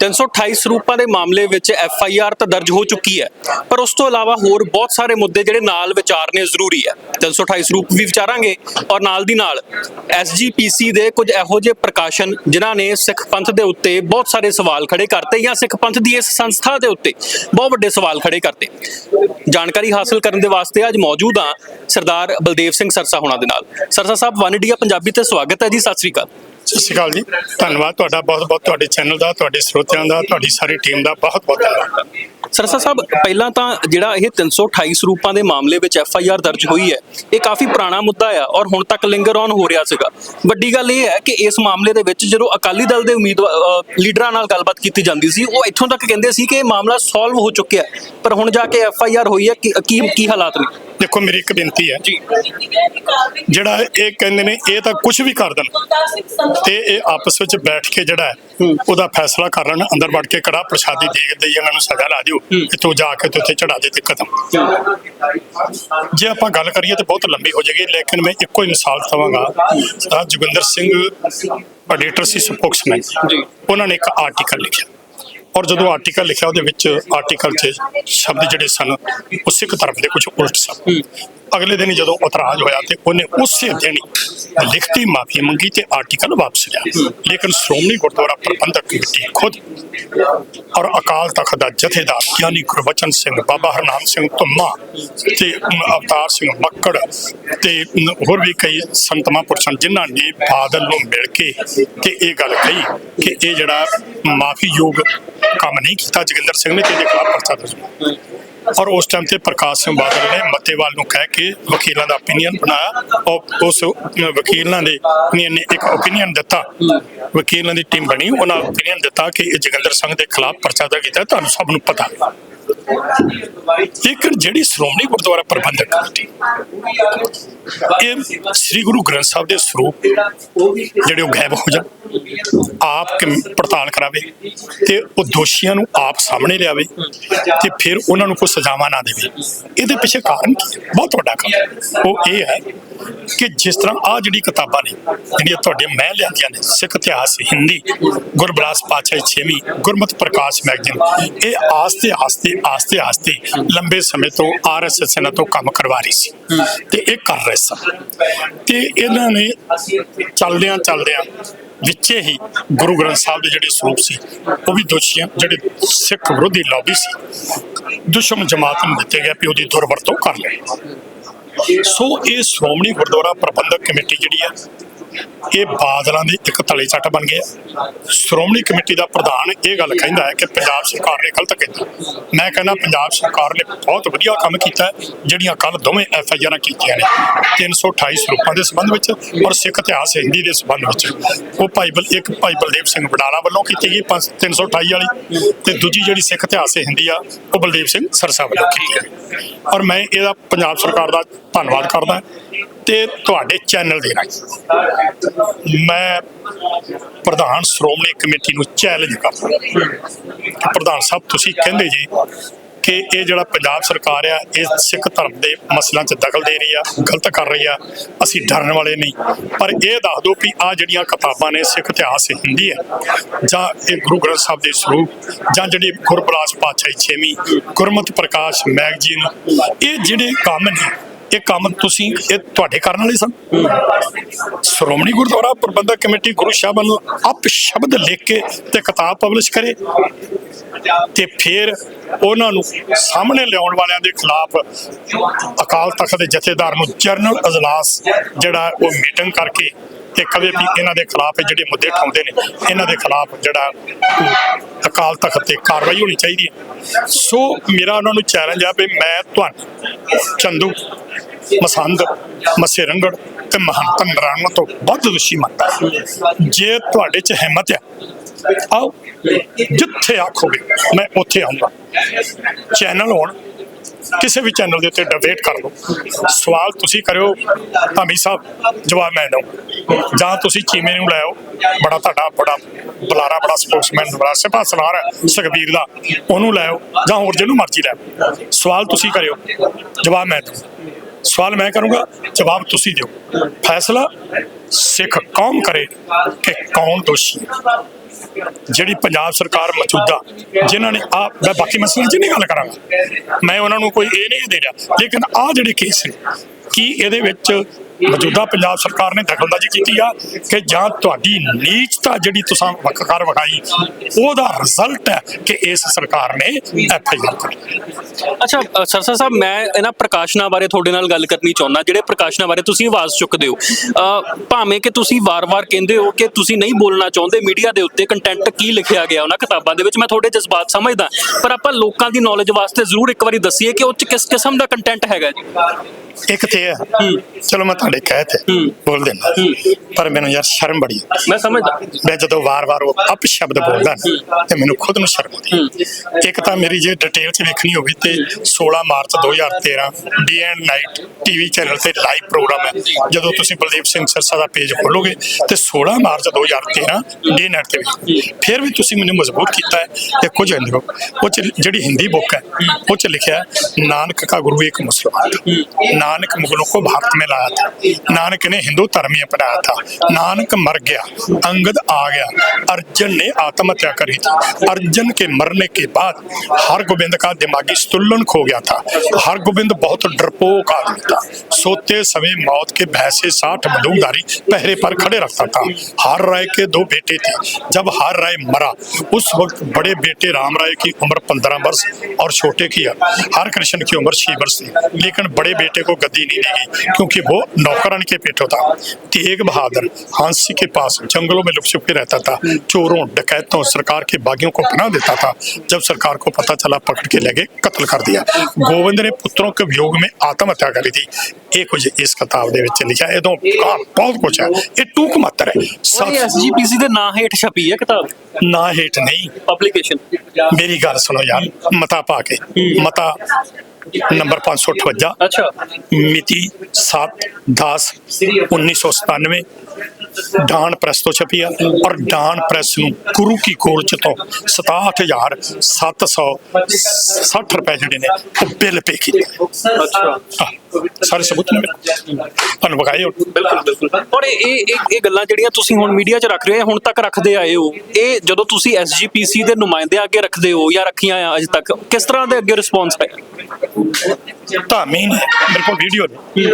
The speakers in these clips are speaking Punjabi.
328 ਸਰੂਪਾਂ ਦੇ ਮਾਮਲੇ ਵਿੱਚ ਐਫ ਆਈ ਆਰ ਤਾਂ ਦਰਜ ਹੋ ਚੁੱਕੀ ਹੈ, ਪਰ ਉਸ ਤੋਂ ਇਲਾਵਾ ਹੋਰ ਬਹੁਤ ਸਾਰੇ ਮੁੱਦੇ ਜਿਹੜੇ ਨਾਲ ਵਿਚਾਰਨੇ ਜ਼ਰੂਰੀ ਹੈ। 328 ਸਰੂਪ ਵੀ ਵਿਚਾਰਾਂਗੇ ਔਰ ਨਾਲ ਦੀ ਨਾਲ ਐਸ ਦੇ ਕੁਝ ਇਹੋ ਜਿਹੇ ਪ੍ਰਕਾਸ਼ਨ ਜਿਨ੍ਹਾਂ ਨੇ ਸਿੱਖ ਪੰਥ ਦੇ ਉੱਤੇ ਬਹੁਤ ਸਾਰੇ ਸਵਾਲ ਖੜੇ ਕਰਤੇ ਜਾਂ ਸਿੱਖ ਪੰਥ ਦੀ ਇਸ ਸੰਸਥਾ ਦੇ ਉੱਤੇ ਬਹੁਤ ਵੱਡੇ ਸਵਾਲ ਖੜੇ ਕਰਤੇ। ਜਾਣਕਾਰੀ ਹਾਸਲ ਕਰਨ ਦੇ ਵਾਸਤੇ ਅੱਜ ਮੌਜੂਦ ਹਾਂ ਸਰਦਾਰ ਬਲਦੇਵ ਸਿੰਘ ਸਰਸਾ ਹੋਣਾ ਦੇ ਨਾਲ। ਸਰਸਾ ਸਾਹਿਬ, ਵਨ ਇੰਡੀਆ ਪੰਜਾਬੀ ਤੇ ਸਵਾਗਤ ਹੈ ਜੀ, ਸਤਿ ਸ੍ਰੀ ਅਕਾਲ। ਸਤਿ ਸ਼੍ਰੀ ਅਕਾਲ ਜੀ। ਧੰਨਵਾਦ ਤੁਹਾਡਾ ਬਹੁਤ ਬਹੁਤ ਤੁਹਾਡੇ ਚੈਨਲ ਦਾ, ਤੁਹਾਡੇ ਸਰੋਤਿਆਂ ਦਾ, ਤੁਹਾਡੀ ਸਾਰੀ ਟੀਮ ਦਾ ਬਹੁਤ ਬਹੁਤ ਧੰਨਵਾਦ। ਸਰਸਾ ਸਾਹਿਬ ਪਹਿਲਾਂ ਤਾਂ ਜਿਹੜਾ ਇਹ 328 ਸਰੂਪਾਂ ਦੇ ਮਾਮਲੇ ਵਿੱਚ ਐਫ ਆਈ ਆਰ ਦਰਜ ਹੋਈ ਹੈ ਇਹ ਕਾਫੀ ਪੁਰਾਣਾ ਮੁੱਦਾ ਆ ਔਰ ਹੁਣ ਤੱਕ ਲਿੰਗਰ ਔਨ ਹੋ ਰਿਹਾ ਸੀਗਾ। ਵੱਡੀ ਗੱਲ ਇਹ ਹੈ ਕਿ ਇਸ ਮਾਮਲੇ ਦੇ ਵਿੱਚ ਜਦੋਂ ਅਕਾਲੀ ਦਲ ਦੇ ਉਮੀਦਵਾਰ ਲੀਡਰਾਂ ਨਾਲ ਗੱਲਬਾਤ ਕੀਤੀ ਜਾਂਦੀ ਸੀ ਉਹ ਇੱਥੋਂ ਤੱਕ ਕਹਿੰਦੇ ਸੀ ਕਿ ਇਹ ਮਾਮਲਾ ਸੋਲਵ ਹੋ ਚੁੱਕਿਆ ਪਰ ਹੁਣ ਜਾ ਕੇ ਐਫ ਆਈ ਆਰ ਹੋਈ ਹੈ ਕੀ ਕੀ- ਕੀ ਹਾਲਾਤ ਨੇ? ਦੇਖੋ ਮੇਰੀ ਇੱਕ ਬੇਨਤੀ ਹੈ। ਜਿਹੜਾ ਇਹ ਕਹਿੰਦੇ ਨੇ ਇਹ ਤਾਂ ਕੁਝ ਵੀ ਕਰ ਦੇਣ ਤੇ ਇਹ ਆਪਸ ਵਿੱਚ ਬੈਠ ਕੇ ਜਿਹੜਾ ਉਹਦਾ ਫੈਸਲਾ ਕਰ ਲੈਣ ਅੰਦਰ ਵੜ ਕੇ ਕੜਾ ਪ੍ਰਸ਼ਾਦੀ ਦੇ ਇਹਨਾਂ ਨੂੰ ਸਜ਼ਾ ਲਾ ਦਿਓ। ਇੱਥੋਂ ਜਾ ਕੇ ਤੇ ਉੱਥੇ ਚੜਾ ਦੇ ਤੇ ਖਤਮ। ਜੇ ਆਪਾਂ ਗੱਲ ਕਰੀਏ ਤਾਂ ਬਹੁਤ ਲੰਬੀ ਹੋ ਜਾਏਗੀ ਲੇਕਿਨ ਮੈਂ ਇੱਕੋ ਹੀ ਮਿਸਾਲ ਦਵਾਂਗਾ। ਸਰਦਾਰ ਜੋਗਿੰਦਰ ਸਿੰਘ ਐਡੀਟਰ ਸੀ ਸਪੋਕਸਮੈਨ ਜੀ। ਉਹਨਾਂ ਨੇ ਇੱਕ ਆਰਟੀਕਲ ਲਿਖਿਆ। ਔਰ ਜਦੋਂ ਆਰਟੀਕਲ ਲਿਖਿਆ ਉਹਦੇ ਵਿੱਚ ਆਰਟੀਕਲ 'ਚ ਸ਼ਬਦ ਜਿਹੜੇ ਸਨ ਉਹ ਸਿੱਖ ਧਰਮ ਦੇ ਕੁਝ ਉਲਟ ਸਨ। ਅਗਲੇ ਦਿਨ ਜਦੋਂ ਉਤਰਾਜ ਹੋਇਆ ਤੇ ਉਹਨੇ ਉਸੇ ਦਿਨ ਲਿਖਤੀ ਮਾਫੀ ਮੰਗੀ ਤੇ ਆਰਟੀਕਲ ਵਾਪਸ ਲਿਆ। ਲੇਕਿਨ ਸ਼੍ਰੋਮਣੀ ਗੁਰਦੁਆਰਾ ਪ੍ਰਬੰਧਕ ਕਮੇਟੀ ਖੁਦ ਔਰ ਅਕਾਲ ਤਖਤ ਦਾ ਜਥੇਦਾਰ ਗਿਆਨੀ ਗੁਰਬਚਨ ਸਿੰਘ ਬਾਬਾ ਹਰਨਾਮ ਸਿੰਘ ਧੁੰਮਾ ਤੇ ਅਮ, ਅਵਤਾਰ ਸਿੰਘ ਮੱਕੜ ਤੇ ਹੋਰ ਵੀ ਕਈ ਸੰਤ ਮਹਾਂਪੁਰਸ਼ਾਂ ਜਿਨ੍ਹਾਂ ਨੇ ਬਾਦਲ ਨੂੰ ਮਿਲ ਕੇ ਤੇ ਇਹ ਗੱਲ ਕਹੀ ਕਿ ਇਹ ਜਿਹੜਾ ਮਾਫੀ ਯੋਗ ਕੰਮ ਨਹੀਂ ਕੀਤਾ ਜੋਗਿੰਦਰ ਸਿੰਘ ਨੇ ਤੇ ਇਹਦੇ ਖਿਲਾਫ ਪਰਚਾ ਦਰਜ ਔਰ ਉਸ ਟਾਈਮ ਤੇ ਪ੍ਰਕਾਸ਼ ਸਿੰਘ ਬਾਦਲ ਨੇ ਮੱਤੇਵਾਲ ਨੂੰ ਕਹਿ ਕੇ ਵਕੀਲਾਂ ਦਾ opinion ਬਣਾਇਆ। ਔਰ ਉਸ ਵਕੀਲਾਂ ਦੇ ਨੇ ਇੱਕ opinion ਦਿੱਤਾ। ਵਕੀਲਾਂ ਦੀ ਟੀਮ ਬਣੀ। ਉਹਨਾਂ opinion ਦਿੱਤਾ ਕਿ ਇਹ ਜੋਗਿੰਦਰ ਸਿੰਘ ਦੇ ਖਿਲਾਫ ਪਰਚਾ ਦਰਜ ਕੀਤਾ। ਤੁਹਾਨੂੰ ਸਭ ਨੂੰ ਪਤਾ। ਲੇਕਿਨ ਜਿਹੜੀ ਸ਼੍ਰੋਮਣੀ ਗੁਰਦੁਆਰਾ ਪ੍ਰਬੰਧਕ ਕਮੇਟੀ, ਇਹ ਸ੍ਰੀ ਗੁਰੂ ਗ੍ਰੰਥ ਸਾਹਿਬ ਦੇ ਸਰੂਪ, ਜਿਹੜੇ ਉਹ ਗਾਇਬ ਹੋ ਜਾਣ। ਆਪ ਪੜਤਾਲ ਕਰਾਵੇ ਤੇ ਉਹ ਦੋਸ਼ੀਆਂ ਨੂੰ ਆਪ ਸਾਹਮਣੇ ਲਿਆਵੇ ਤੇ ਫਿਰ ਉਹਨਾਂ ਨੂੰ ਕੋਈ ਸਜ਼ਾਵਾਂ ਨਾ ਦੇਵੇ। ਇਹਦੇ ਪਿੱਛੇ ਕਾਰਨ ਕੀ ਬਹੁਤ ਵੱਡਾ ਕਾਰਨ। ਉਹ ਇਹ ਹੈ ਕਿ ਜਿਸ ਤਰ੍ਹਾਂ ਆ ਜਿਹੜੀ ਕਿਤਾਬਾਂ ਨੇ, ਜਿਹੜੀਆਂ ਤੁਹਾਡੇ ਮੈਂ ਲਿਆਂਦੀਆਂ ਨੇ, ਸਿੱਖ ਇਤਿਹਾਸ, ਹਿੰਦੀ, ਗੁਰਬਲਾਸ ਪਾਤਸ਼ਾਹੀ ਛੇਵੀਂ, ਗੁਰਮਤਿ ਪ੍ਰਕਾਸ਼ ਮੈਗਜ਼ੀਨ, ਇਹ ਆਸਤੇ ਆਸਤੇ ਆਸਤੇ ਆਸਤੇ ਲੰਬੇ ਸਮੇਂ ਤੋਂ ਆਰਐਸਐਸ ਇਹਨਾਂ ਤੋਂ ਕੰਮ ਕਰਵਾ ਰਹੀ ਸੀ ਤੇ ਇਹ ਕਰ ਰਹੇ ਸਨ। ਤੇ ਇਹਨਾਂ ਨੇ ਚੱਲਦਿਆਂ ਚੱਲਦਿਆਂ ਵਿੱਚੇ ਹੀ ਗੁਰੂ ਗ੍ਰੰਥ ਸਾਹਿਬ ਦੇ ਜਿਹੜੇ ਸਰੂਪ ਸੀ, ਉਹ ਵੀ ਦੋਸ਼ੀਆਂ, ਜਿਹੜੇ ਸਿੱਖ ਵਿਰੋਧੀ ਲੌਬੀ ਸੀ, ਦੁਸ਼ਮਣ ਜਮਾਤ ਨੂੰ ਦਿੱਤੇ ਗਏ ਵੀ ਉਹਦੀ ਦੁਰਵਰਤੋਂ ਕਰ ਲੈ ਸੋ ਇਹ ਸ਼੍ਰੋਮਣੀ ਗੁਰਦੁਆਰਾ ਪ੍ਰਬੰਧਕ ਕਮੇਟੀ ਜਿਹੜੀ ਹੈ ਇਹ ਬਾਦਲਾਂ ਦੀ ਇੱਕ ਤਲੇ ਚੱਟ ਬਣ ਗਿਆ। ਸ਼੍ਰੋਮਣੀ ਕਮੇਟੀ ਦਾ ਪ੍ਰਧਾਨ ਇਹ ਗੱਲ ਕਹਿੰਦਾ ਹੈ ਕਿ ਪੰਜਾਬ ਸਰਕਾਰ ਨੇ ਗਲਤ ਕੀਤਾ ਮੈਂ ਕਹਿੰਦਾ ਪੰਜਾਬ ਸਰਕਾਰ ਨੇ ਬਹੁਤ ਵਧੀਆ ਕੰਮ ਕੀਤਾ ਜਿਹੜੀਆਂ ਕੱਲ ਦੋਵੇਂ ਐਫ ਆਈ ਆਰਾਂ ਕੀਤੀਆਂ ਨੇ। 328 ਸਰੂਪਾਂ ਦੇ ਸੰਬੰਧ ਵਿੱਚ ਔਰ ਸਿੱਖ ਇਤਿਹਾਸ ਹਿੰਦੀ ਦੇ ਸੰਬੰਧ ਵਿੱਚ। ਉਹ ਭਾਈ ਬਲ ਇੱਕ ਭਾਈ ਬਲਦੇਵ ਸਿੰਘ ਬਡਾਲਾ ਵੱਲੋਂ ਕੀਤੀ ਗਈ, ਪੰਜ- 328 ਵਾਲੀ। ਤੇ ਦੂਜੀ ਜਿਹੜੀ ਸਿੱਖ ਇਤਿਹਾਸ ਹਿੰਦੀ ਆ, ਉਹ ਬਲਦੇਵ ਸਿੰਘ ਸਰਸਾ ਵੱਲੋਂ ਕੀਤੀ ਗਈ। ਔਰ ਮੈਂ ਇਹਦਾ ਪੰਜਾਬ ਸਰਕਾਰ ਦਾ ਧੰਨਵਾਦ ਕਰਦਾ। ਤੇ ਤੁਹਾਡੇ ਚੈਨਲ ਦੇ ਰਾਹੀਂ ਮੈਂ ਪ੍ਰਧਾਨ ਸ਼੍ਰੋਮਣੀ ਕਮੇਟੀ ਨੂੰ ਚੈਲੰਜ ਕਰਦਾ ਪ੍ਰਧਾਨ ਸਾਹਿਬ, ਤੁਸੀਂ ਕਹਿੰਦੇ ਜੀ ਕਿ ਇਹ ਜਿਹੜਾ ਪੰਜਾਬ ਸਰਕਾਰ ਆ, ਇਹ ਸਿੱਖ ਧਰਮ ਦੇ ਮਸਲਿਆਂ 'ਚ ਦਖਲ ਦੇ ਰਹੀ ਆ, ਗਲਤ ਕਰ ਰਹੀ ਆ, ਅਸੀਂ ਡਰਨ ਵਾਲੇ ਨਹੀਂ। ਪਰ ਇਹ ਦੱਸ ਦਿਓ ਵੀ ਆ ਜਿਹੜੀਆਂ ਕਿਤਾਬਾਂ ਨੇ ਸਿੱਖ ਇਤਿਹਾਸ ਹਿੰਦੀ ਹੈ ਜਾਂ ਇਹ ਗੁਰੂ ਗ੍ਰੰਥ ਸਾਹਿਬ ਦੇ ਸਰੂਪ, ਜਾਂ ਜਿਹੜੀ ਗੁਰਬਲਾਸ ਪਾਤਸ਼ਾਹੀ ਛੇਵੀਂ ਗੁਰਮਤਿ ਪ੍ਰਕਾਸ਼ ਮੈਗਜ਼ੀਨ, ਇਹ ਜਿਹੜੇ ਕੰਮ ਨੇ ਇਹ ਕੰਮ ਤੁਸੀਂ ਇਹ ਤੁਹਾਡੇ ਕਰਨ ਵਾਲੇ ਸਨ? ਸ਼੍ਰੋਮਣੀ ਗੁਰਦੁਆਰਾ ਪ੍ਰਬੰਧਕ ਕਮੇਟੀ ਗੁਰੂ ਸਾਹਿਬ ਵੱਲੋਂ ਅਪ ਸ਼ਬਦ ਲਿਖ ਕੇ ਤੇ ਕਿਤਾਬ ਪਬਲਿਸ਼ ਕਰੇ ਤੇ ਫਿਰ ਉਹਨਾਂ ਨੂੰ ਸਾਹਮਣੇ ਲਿਆਉਣ ਵਾਲਿਆਂ ਦੇ ਖਿਲਾਫ ਅਕਾਲ ਤਖਤ ਦੇ ਜਥੇਦਾਰ ਨੂੰ ਜਨਰਲ ਅਜਲਾਸ ਜਿਹੜਾ ਉਹ ਮੀਟਿੰਗ ਕਰਕੇ ਤੇ ਕਦੇ ਵੀ ਇਹਨਾਂ ਦੇ ਖਿਲਾਫ ਜਿਹੜੇ ਮੁੱਦੇ ਠਾਉਂਦੇ ਨੇ, ਇਹਨਾਂ ਦੇ ਖਿਲਾਫ ਜਿਹੜਾ ਅਕਾਲ ਤਖਤ ਤੇ ਕਾਰਵਾਈ ਹੋਣੀ ਚਾਹੀਦੀ ਹੈ। ਸੋ ਮੇਰਾ ਉਹਨਾਂ ਨੂੰ ਚੈਲੰਜ ਆ ਵੀ ਮੈਂ ਤੁਹਾਨੂੰ, ਚੰਦੂ ਮਸੰਦ ਮਸੇ ਰੰਗੜ ਤੇ ਮਹੰਤ ਨਰਾਣਾ ਤੋਂ ਵੱਧ ਦੋਸ਼ੀ ਮੰਨਦਾ ਜੇ ਤੁਹਾਡੇ 'ਚ ਹਿੰਮਤ ਹੈ, ਆਓ ਜਿੱਥੇ ਆਖੋਗੇ ਮੈਂ ਉੱਥੇ ਆਉਂਗਾ। ਚੈਨਲ ਹੋਣ, ਕਿਸੇ ਵੀ ਚੈਨਲ ਦੇ ਉੱਤੇ ਡਿਬੇਟ ਕਰ ਲਓ। ਸਵਾਲ ਤੁਸੀਂ ਕਰਿਓ, ਧਾਮੀ ਸਾਹਿਬ, ਜਵਾਬ ਮੈਂ ਦਊਂ ਜਾਂ ਤੁਸੀਂ ਚੀਮੇ ਨੂੰ ਲੈ ਬੜਾ ਤੁਹਾਡਾ ਬੜਾ ਬੁਲਾਰਾ, ਬੜਾ ਸਪੋਰਟਸਮੈਨ, ਬੜਾ ਸਿਪਾ ਸਲਾਰ ਹੈ, ਸੁਖਬੀਰ ਦਾ, ਉਹਨੂੰ ਲੈ ਜਾਂ ਹੋਰ ਜਿਹਨੂੰ ਮਰਜ਼ੀ ਲੈ ਸਵਾਲ ਤੁਸੀਂ ਕਰਿਓ, ਜਵਾਬ ਮੈਂ ਦਊਂ ਸਵਾਲ ਮੈਂ ਕਰੂੰਗਾ, ਜਵਾਬ ਤੁਸੀਂ ਦਿਓ। ਫੈਸਲਾ ਸਿੱਖ ਕੌਮ ਕਰੇ ਕਿ ਕੌਣ ਦੋਸ਼ੀ ਹੈ? ਜਿਹੜੀ ਪੰਜਾਬ ਸਰਕਾਰ ਮੌਜੂਦਾ, ਜਿਨ੍ਹਾਂ ਨੇ ਆ, ਮੈਂ ਬਾਕੀ ਮਸਲੇ 'ਚ ਨਹੀਂ ਗੱਲ ਕਰਾਂਗਾ, ਮੈਂ ਉਹਨਾਂ ਨੂੰ ਕੋਈ ਇਹ ਨਹੀਂ ਦੇ ਰਿਹਾ। ਲੇਕਿਨ ਆ ਜਿਹੜੇ ਕੇਸ ਨੇ, ਕੀ ਇਹਦੇ ਵਿੱਚ ਮੌਜੂਦਾ ਪੰਜਾਬ ਸਰਕਾਰ ਨੇ ਦਖਲਅੰਦਾਜ਼ੀ ਕੀਤੀ ਆ ਕਿ ਜਾਂ ਤੁਹਾਡੀ ਨੀਚਤਾ ਜਿਹੜੀ ਤੁਸੀਂ ਵਕਕਾਰ ਵਿਖਾਈ, ਉਹਦਾ ਰਿਜ਼ਲਟ ਹੈ ਕਿ ਇਸ ਸਰਕਾਰ ਨੇ ਐਫ ਕਰੀ ਅੱਛਾ ਸਰਸਾ ਸਾਹਿਬ, ਮੈਂ ਇਹਨਾਂ ਪ੍ਰਕਾਸ਼ਨਾਂ ਬਾਰੇ ਤੁਹਾਡੇ ਨਾਲ ਗੱਲ ਕਰਨੀ ਚਾਹੁੰਦਾ, ਜਿਹੜੇ ਪ੍ਰਕਾਸ਼ਨਾਂ ਬਾਰੇ ਤੁਸੀਂ ਆਵਾਜ਼ ਚੁੱਕਦੇ ਹੋ। ਭਾਵੇਂ ਕਿ ਤੁਸੀਂ ਵਾਰ-ਵਾਰ ਕਹਿੰਦੇ ਹੋ ਕਿ ਤੁਸੀਂ ਨਹੀਂ ਬੋਲਣਾ ਚਾਹੁੰਦੇ, ਮੀਡੀਆ ਦੇ ਉੱਤੇ ਕੰਟੈਂਟ ਕੀ ਲਿਖਿਆ ਗਿਆ ਉਹਨਾਂ ਕਿਤਾਬਾਂ ਦੇ ਵਿੱਚ, ਮੈਂ ਤੁਹਾਡੇ ਜਜ਼ਬਾਤ ਸਮਝਦਾ। ਪਰ ਆਪਾਂ ਲੋਕਾਂ ਦੀ ਨੌਲੇਜ ਵਾਸਤੇ ਜ਼ਰੂਰ ਇੱਕ ਵਾਰੀ ਦੱਸੀਏ ਕਿ ਉਹ ਚ ਕਿਸ ਕਿਸਮ ਦਾ ਕੰਟੈਂਟ ਹੈਗਾ ਜੀ। ਇੱਕ ਤੇ ਇਹ ਚਲੋ ਮੈਂ ਤੁਹਾਡੇ ਕਹਿ ਤੇ ਬੋਲ ਦਿੰਦਾ। ਪਰ ਮੈਨੂੰ ਯਾਰ ਸ਼ਰਮ ਬੜੀ ਮੈਂ ਸਮਝਦਾ। ਮੈਂ ਜਦੋਂ ਵਾਰ-ਵਾਰ ਉਹ ਅਪਸ਼ਬਦ ਬੋਲਦਾ ਤੇ ਮੈਨੂੰ ਖੁਦ ਨੂੰ ਸ਼ਰਮ ਆਉਂਦੀ ਇੱਕ ਤਾਂ ਮੇਰੀ ਜੇ ਡਿਟੇਲ 'ਚ ਵੇਖਣੀ ਹੋਵੇ ਤੇ 16 March 2013 day and night TV channel ਤੇ ਲਾਈਵ ਪ੍ਰੋਗਰਾਮ ਹੈ ਜਦੋਂ ਤੁਸੀਂ ਬਲਦੀਪ ਸਿੰਘ ਸਰਸਾ ਦਾ ਪੇਜ ਖੋਲੋਗੇ ਤੇ 16 ਮਾਰਚ 2013 ਡੀ ਨਾਈਟ ਤੇ ਵੀ ਫਿਰ ਵੀ ਤੁਸੀਂ ਮੈਨੂੰ ਮਜ਼ਬੂਤ ਕੀਤਾ ਹੈ। ਤੇ ਕੁਝ ਅੰਦਰੋਂ ਉਹ 'ਚ ਜਿਹੜੀ ਹਿੰਦੀ ਬੁੱਕ ਹੈ ਉਹ 'ਚ ਲਿਖਿਆ ਨਾਨਕ ਕਾ ਗੁਰੂ ਇੱਕ ਮੁਸਲਮਾਨ। नानक मुगलों को भारत में लाया था। नानक ने हिंदू धर्म ही अपनाया था। नानक मर गया, अंगद आ गया, अर्जन ने आत्महत्या करी थी। अर्जन के मरने के बाद हरगोबिंद का दिमागी स्तुलन खो गया था। हरगोबिंद बहुत डरपोक आदमी था। सोते समय मौत के भय से साठ बंदूकधारी पहरे पर खड़े रखता था। हर राय के दो बेटे थे। जब हर राय मरा, उस वक्त बड़े बेटे राम राय की उम्र पंद्रह वर्ष और छोटे की हर कृष्ण की उम्र छह वर्ष थी। लेकिन बड़े बेटे को गद्दी नहीं दी गई क्योंकि वो नौकरानी के पेटो था तेग बहादुर हांसी के पास जंगलों में लुक छुप के रहता था चोरों डकैतों सरकार के बागियों को पनाह देता था जब सरकार को पता चला पकड़ के ले गए कत्ल कर दिया गोविंद ने पुत्रों के वियोग में आत्महत्या करी थी ਇਹ ਕੁਝ ਇਸ ਕਿਤਾਬ ਦੇ ਵਿੱਚ ਲਿਖਿਆ ਹੈ। ਇਹਦੋਂ ਕਾਂ ਬਹੁਤ ਕੁਝ ਹੈ ਇਹ ਟੂਕ ਮਾਤਰ ਹੈ ਉਹ ਸੱਤ ਐਸਜੀਪੀਸੀ ਦੇ ਨਾਂ ਹੇਠ ਛਪੀ ਹੈ ਕਿਤਾਬ ਨਾ ਹੇਠ ਨਹੀਂ ਪਬਲਿਕੇਸ਼ਨ ਮੇਰੀ ਗੱਲ ਸੁਣੋ ਯਾਰ ਮਤਾ ਪਾ ਕੇ ਮਤਾ ਨੰਬਰ 558 ਅੱਛਾ। ਮਿਤੀ 7 10 1997 ਡਾਨ ਪ੍ਰੈਸ ਤੋਂ ਛਪੀ ਆ। ਔਰ ਡਾਨ ਪ੍ਰੈਸ ਨੂੰ ਗੁਰੂ ਕੀ ਕੋਲ ਚ ਤੋਂ 67760 ਰੁਪਏ ਜਿਹੜੇ ਨੇ ਉਹ ਬਿੱਲ ਪੇ ਕੀਤੇ ਅੱਛਾ। ਸਾਰੇ ਸਬੂਤ ਨੇ। ਤੁਹਾਨੂੰ ਬਕਾਏ ਬਿਲਕੁਲ ਬਿਲਕੁਲ। ਔਰ ਇਹ ਇਹ ਇਹ- ਇਹ ਗੱਲਾਂ ਜਿਹੜੀਆਂ ਤੁਸੀਂ ਹੁਣ ਮੀਡੀਆ 'ਚ ਰੱਖ ਰਹੇ ਹੋ ਹੁਣ ਤੱਕ ਰੱਖਦੇ ਆਏ ਹੋ? ਇਹ ਜਦੋਂ ਤੁਸੀਂ ਐਸਜੀਪੀਸੀ ਦੇ ਨੁਮਾਇੰਦੇ ਅੱਗੇ ਰੱਖਦੇ ਹੋ ਜਾਂ ਰੱਖੀਆਂ ਆ ਅਜੇ ਤੱਕ ਕਿਸ ਤਰ੍ਹਾਂ ਦੇ ਅੱਗੇ ਰਿਸਪੌਂਸ ਹੈ ਧਾਮੀ ਨੇ ਮੇਰੇ ਕੋਲ ਵੀਡੀਓ ਨੇ।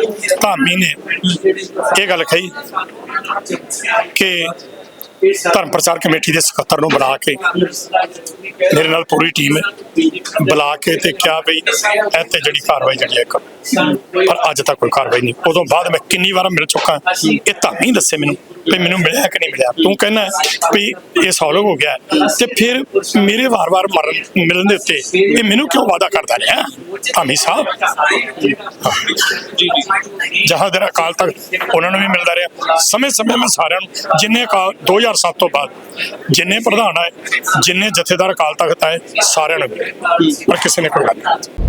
ਧਾਮੀ ਨੇ। ਇਹ ਗੱਲ ਕਹੀ ਕਿ ਧਰਮ ਪ੍ਰਚਾਰ ਕਮੇਟੀ ਦੇ ਸਕੱਤਰ ਨੂੰ ਬੁਲਾ ਕੇ ਮੇਰੇ ਨਾਲ ਪੂਰੀ ਟੀਮ ਬੁਲਾ ਕੇ ਤੇ ਕਿਹਾ ਵੀ ਇਹ ਤੇ ਜਿਹੜੀ ਕਾਰਵਾਈ ਜਿਹੜੀ ਹੈ ਪਰ ਅੱਜ ਤੱਕ ਕੋਈ ਕਾਰਵਾਈ ਨਹੀਂ। ਉਦੋਂ ਬਾਅਦ ਮੈਂ ਕਿੰਨੀ ਵਾਰ ਮਿਲ ਚੁੱਕਾ। ਇਹ ਤਾਂ ਨਹੀਂ ਦੱਸੇ ਮੈਨੂੰ ਵੀ ਮੈਨੂੰ ਮਿਲਿਆ ਕਿ ਨਹੀਂ ਮਿਲਿਆ। ਤੂੰ ਕਹਿੰਦਾ ਵੀ ਇਹ ਸੌਲਵ ਹੋ ਗਿਆ। ਤੇ ਫਿਰ ਮੇਰੇ ਵਾਰ-ਵਾਰ ਮਰਨ, ਮਿਲਣ ਦੇ ਉੱਤੇ ਇਹ ਮੈਨੂੰ ਕਿਉਂ ਵਾਅਦਾ ਕਰਦਾ ਰਿਹਾ? ਧਾਮੀ ਸਾਹਿਬ। ਜੀ ਜੀ ਜਹਾਂ ਅਕਾਲ ਤੱਕ ਉਹਨਾਂ ਨੂੰ ਵੀ ਮਿਲਦਾ ਰਿਹਾ। ਸਮੇਂ ਸਮੇਂ ਮੈਂ ਸਾਰਿਆਂ ਨੂੰ ਜਿੰਨੇ ਅਕਾਲ 2007 ਤੋਂ ਬਾਅਦ ਜਿੰਨੇ ਪ੍ਰਧਾਨ ਆਏ, ਜਿੰਨੇ ਜਥੇਦਾਰ ਅਕਾਲ ਤਖਤ ਆਏ, ਸਾਰਿਆਂ ਨੂੰ ਪਰ ਕਿਸੇ ਨੇ ਕੋਈ ਗੱਲ ਨਹੀਂ